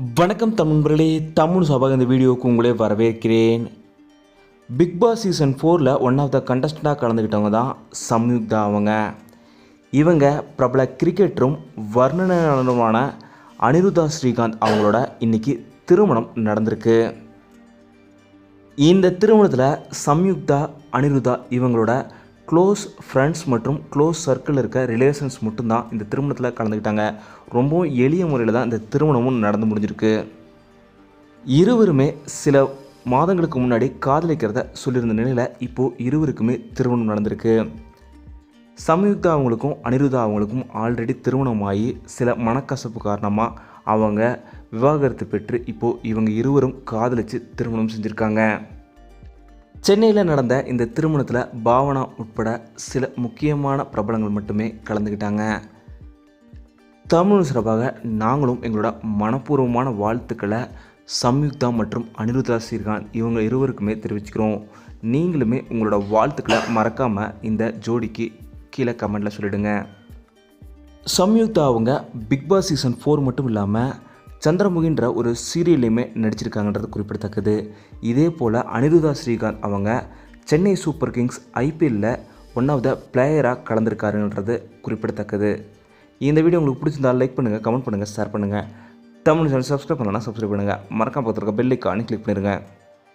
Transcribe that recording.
வணக்கம் தமிழ்களே தமிழ் சபாக இந்த வீடியோவுக்கு உங்களே வரவேற்கிறேன். பிக் பாஸ் சீசன் ஃபோரில் ஒன் ஆஃப் த கண்டஸ்டண்ட்டாக கலந்துக்கிட்டவங்க தான் சம்யுக்தா அவங்க. இவங்க பிரபல கிரிக்கெட்டரும் வர்ணனருமான அனிருதா ஸ்ரீகாந்த் அவங்களோட இன்னைக்கு திருமணம் நடந்திருக்கு. இந்த திருமணத்தில் சம்யுக்தா அனிருதா இவங்களோட க்ளோஸ் ஃப்ரெண்ட்ஸ் மற்றும் க்ளோஸ் சர்க்கிள் இருக்க ரிலேஷன்ஸ் மட்டும்தான் இந்த திருமணத்தில் கலந்துக்கிட்டாங்க. ரொம்பவும் எளிய முறையில் தான் இந்த திருமணமும் நடந்து முடிஞ்சிருக்கு. இருவருமே சில மாதங்களுக்கு முன்னாடி காதலிக்கிறத சொல்லியிருந்த நிலையில் இப்போது இருவருக்குமே திருமணம் நடந்திருக்கு. சம்யுக்தா அவங்களுக்கும் அனிருதா அவங்களுக்கும் ஆல்ரெடி திருமணமாகி சில மனக்கசப்பு காரணமாக அவங்க விவாகரத்து பெற்று இப்போது இவங்க இருவரும் காதலித்து திருமணம் செஞ்சுருக்காங்க. சென்னையில் நடந்த இந்த திருமணத்தில் பாவனா உட்பட சில முக்கியமான பிரபலங்கள் மட்டுமே கலந்துக்கிட்டாங்க தமிழ் சிறப்பாக நாங்களும் எங்களோட மனப்பூர்வமான வாழ்த்துக்களை சம்யுக்தா மற்றும் அனிருதா ஸ்ரீகாந்த் இவங்க இருவருக்குமே தெரிவிச்சுக்கிறோம். நீங்களுமே உங்களோட வாழ்த்துக்களை மறக்காமல் இந்த ஜோடிக்கு கீழே கமெண்டில் சொல்லிடுங்க. சம்யுக்தா அவங்க பிக் பாஸ் சீசன் ஃபோர் மட்டும் இல்லாமல் சந்திரமுகின்ற ஒரு சீரியல்லையுமே நடிச்சிருக்காங்கன்றது குறிப்பிடத்தக்கது. இதே போல் அனிருதா ஸ்ரீகாந்த் அவங்க சென்னை சூப்பர் கிங்ஸ் ஐபிஎல்லில் ஒன் ஆஃப் த பிளேயராக கலந்துருக்காருன்றது குறிப்பிடத்தக்கது. இந்த வீடியோ உங்களுக்கு பிடிச்சிருந்தால் லைக் பண்ணுங்கள் கமெண்ட் பண்ணுங்கள் ஷேர் பண்ணுங்கள் தமிழ் சேனல் சப்ஸ்கிரைப் பண்ணலாம் சப்ஸ்கிரைப் பண்ணுங்கள் மறக்காம பார்த்துருக்க பெல் ஐக்கானு கிளிக் பண்ணிடுங்க